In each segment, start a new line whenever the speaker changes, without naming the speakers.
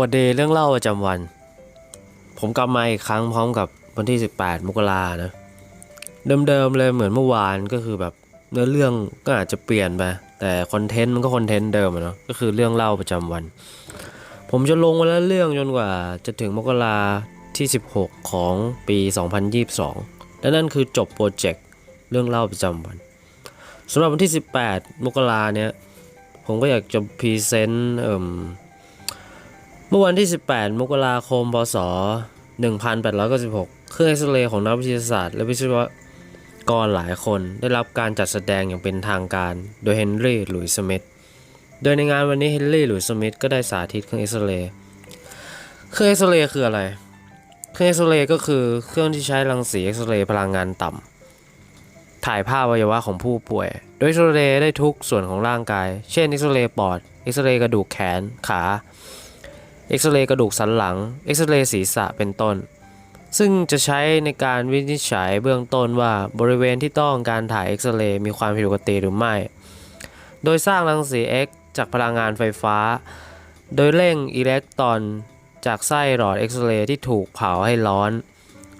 วัสดีเรื่องเล่าประจำวัน ผมกลับมาอีกครั้งพร้อมกับวันที่ 18 มกรานะ เดิมๆเลยเหมือนเมื่อวานก็คือแบบเนื้อเรื่องก็อาจจะเปลี่ยนไป แต่คอนเทนต์มันก็คอนเทนต์เดิมอะเนาะก็คือเรื่องเล่าประจำวัน ผมจะลงวันละเรื่องจนกว่าจะถึงมกราที่ 16 ของปี 2022 และนั่นคือจบโปรเจกต์เรื่องเล่าประจำวันสำหรับวันที่ 18 มกราเนี้ยผมก็อยากจะพรีเซนต์ เมื่อวันที่ 18 มกราคม พศ 1896 เครื่องเอ็กซเรย์ของนักวิทยาศาสตร์ และวิศวกรหลายคนได้รับการจัดแสดงอย่างเป็นทางการ โดยเฮนรี่ หลุยส์สมิธ โดยในงานวันนี้เฮนรี่ หลุยส์สมิธก็ได้สาธิตเครื่องเอ็กซเรย์ เครื่องเอ็กซเรย์คืออะไร เครื่องเอ็กซเรย์ก็คือเครื่องที่ใช้รังสีเอ็กซเรย์พลังงานต่ำถ่ายภาพอวัยวะของผู้ป่วย โดยเอ็กซเรย์ได้ทุกส่วนของร่างกาย เช่นเอ็กซเรย์ปอด เอ็กซเรย์กระดูกแขน ขา เอ็กซเรย์กระดูกสันหลัง เอ็กซเรย์ศีรษะเป็นต้น ซึ่งจะใช้ในการวินิจฉัยเบื้องต้นว่าบริเวณที่ต้องการถ่ายเอ็กซเรย์มีความผิดปกติหรือไม่ โดยสร้างรังสี X จากพลังงานไฟฟ้า โดยเร่งอิเล็กตรอนจากไส้หลอดเอ็กซเรย์ที่ถูกเผาให้ร้อน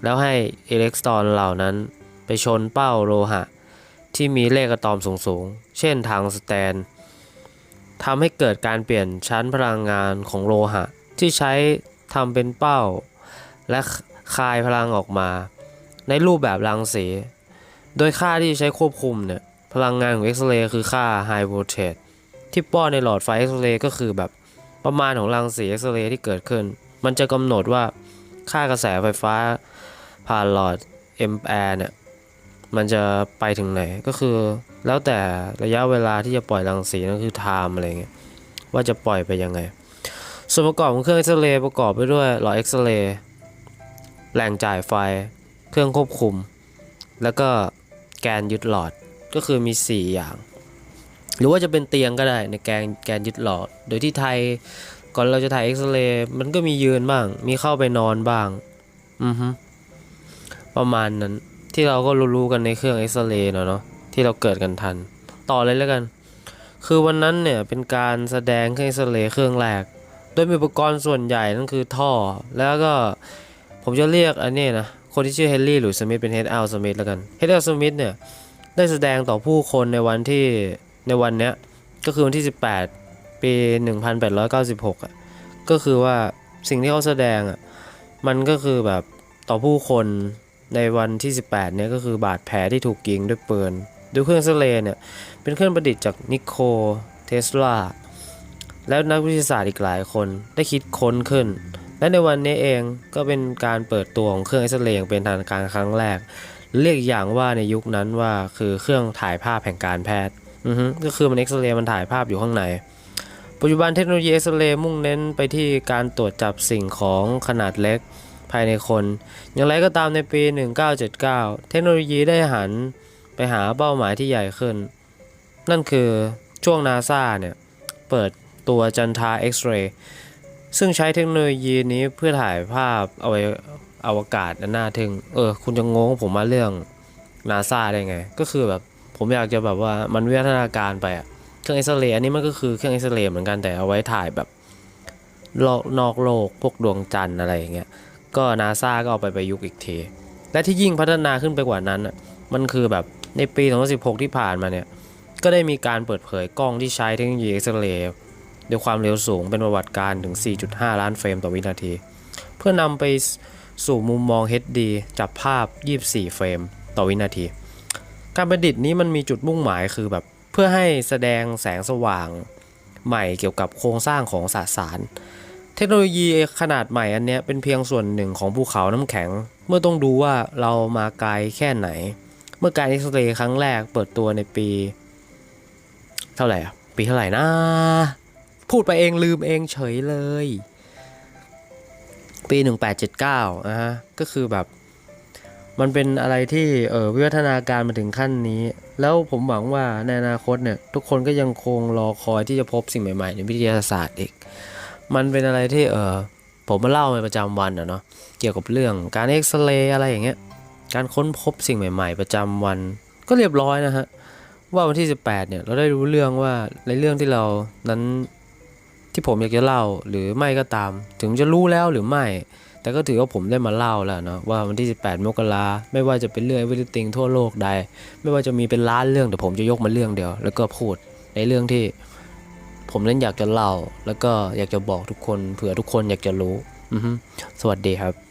แล้วให้อิเล็กตรอนเหล่านั้นไปชนเป้าโลหะ ที่มีเลขอะตอมสูงๆ เช่นทางสแตน ทำให้เกิดการเปลี่ยนชั้นพลังงานของโลหะ ที่ใช้ทำเป็นเป้า และคายพลังออกมา ในรูปแบบรังสี โดยค่าที่ใช้ควบคุมเนี่ยพลังงานของเอ็กซเรย์คือค่า High Voltage ที่ป้อนในหลอดไฟเอ็กซเรย์ก็คือแบบประมาณของรังสีเอ็กซเรย์ที่เกิดขึ้น มันจะกำหนดว่าค่ากระแสไฟฟ้าผ่านหลอดแอมแปร์เนี่ยมันจะไปถึงไหนก็คือ แล้วแต่ระยะเวลาที่จะปล่อยรังสีนั่นคือ time อะไรเงี้ยว่าจะปล่อยไปยังไง ส่วนประกอบของเครื่องเอ็กซเรย์ประกอบไปด้วยหลอดเอ็กซเรย์แหล่งจ่ายไฟ เครื่องควบคุม แล้วก็แกนยึดหลอดก็คือมี 4 อย่าง หรือว่าจะเป็นเตียงก็ได้ในแกนแกนยึดหลอด โดยที่ไทยก่อนเราจะถ่ายเอ็กซเรย์มันก็มียืนบ้าง มีเข้าไปนอนบ้าง อือฮึประมาณนั้นที่เราก็รู้ๆกันในเครื่องเอ็กซเรย์เนาะ ที่เราเกิดกันทัน ต่อเลยแล้วกัน คือวันนั้นเนี่ยเป็นการแสดงเครื่องเอ็กซเรย์เครื่องแรกโดยมีอุปกรณ์ส่วนใหญ่นั่นคือท่อ แล้วก็ผมจะเรียกอันนี้นะ คนที่ชื่อเฮนรี่หรือสมิธเป็นเฮดอัลสมิธแล้วกันเฮดอัลสมิธเนี่ยได้แสดงต่อผู้คนในวันที่ในวันเนี้ยก็คือวันที่ 18 ปี 1896อะก็คือว่าสิ่งที่เขาแสดงอะมันก็คือแบบต่อผู้คนในวันที่ 18เนี่ยก็คือบาดแผลที่ถูกยิงด้วยปืน ด้วยเครื่องเซเลย์เนี่ยเป็นเครื่องประดิษฐ์จากนิโคเทสลาแล้วนักวิทยาศาสตร์อีกหลายคนได้คิดค้นขึ้น และในวันนี้เองก็เป็นการเปิดตัวของเครื่องเอ็กซเรย์อย่างเป็นทางการครั้งแรก เรียกอย่างว่าในยุคนั้นว่าคือเครื่องถ่ายภาพแห่งการแพทย์ก็คือมันเอ็กซเรย์มันถ่ายภาพอยู่ข้างใน ปัจจุบันเทคโนโลยีเอ็กซเรย์มุ่งเน้นไปที่การตรวจจับสิ่งของขนาดเล็กภายในคน อย่างไรก็ตามในปี 1979 เทคโนโลยีได้หัน ไปหาเป้าหมายที่ใหญ่ขึ้น นั่นคือช่วงนาซาเนี่ย เปิดตัวจันทราเอ็กซเรย์ซึ่งใช้เทคโนโลยีนี้เพื่อถ่ายภาพเอาไว้อวกาศอันน่าทึ่งเออ คุณจะงงผมมาเรื่องนาซาได้ไง ก็คือแบบผมอยากจะแบบว่ามันวิวัฒนาการไปอะเครื่องเอ็กซเรย์อันนี้มันก็คือเครื่องเอ็กซเรย์เหมือนกันแต่เอาไว้ถ่ายแบบโลกนอกโลกพวกดวงจันทร์อะไรอย่างเงี้ย ก็นาซาก็เอาไปประยุกต์อีกที และที่ยิ่งพัฒนาขึ้นไปกว่านั้นอะมันคือแบบ ในปี 2016 ที่ผ่านมาเนี่ย ก็ได้มีการเปิดเผยกล้องที่ใช้เทคโนโลยีเอ็กซเรย์ด้วยความเร็วสูงเป็นประวัติการถึง 4.5 ล้านเฟรมต่อวินาที เพื่อนำไปสู่มุมมอง HD จับภาพ 24 เฟรมต่อวินาที การประดิษฐ์นี้มันมีจุดมุ่งหมายคือแบบเพื่อให้แสดงแสงสว่างใหม่เกี่ยวกับโครงสร้างของสสาร เทคโนโลยีขนาดใหม่อันนี้เป็นเพียงส่วนหนึ่งของภูเขาน้ำแข็ง เมื่อต้องดูว่าเรามาไกลแค่ไหน เมื่อการเอ็กซเรย์ครั้งแรกเปิดตัวในปี เท่าไหร่อะปีเท่าไหร่นะ พูดไปเองลืมเองเฉยเลย ปี 1879นะฮะ ก็คือแบบ มันเป็นอะไรที่เออวิวัฒนาการมาถึงขั้นนี้ แล้วผมหวังว่าในอนาคตเนี่ย ทุกคนก็ยังคงรอคอยที่จะพบสิ่งใหม่ ๆ ในวิทยาศาสตร์อีก มันเป็นอะไรที่เออผมมาเล่าในประจำวันอะเนาะเกี่ยวกับเรื่องการเอ็กซเรย์อะไรอย่างเงี้ย การค้นพบสิ่งใหม่ๆ ประจำวันก็เรียบร้อยนะฮะว่าวันที่ 18เนี่ยเราได้รู้เรื่องว่าในเรื่องที่เรานั้นที่ผมอยากจะเล่าหรือไม่ก็ตาม ถึงจะรู้แล้วหรือไม่ แต่ก็ถือว่าผมได้มาเล่าแล้วเนาะว่าวันที่ 18 มกราไม่ว่าจะเป็นเรื่อง everything ทั่วโลกใด ไม่ว่าจะมีเป็นล้านเรื่องแต่ผมจะยกมาเรื่องเดียว แล้วก็พูดในเรื่องที่ผมนั้นอยากจะเล่า แล้วก็อยากจะบอกทุกคนเผื่อทุกคนอยากจะรู้สวัสดีครับ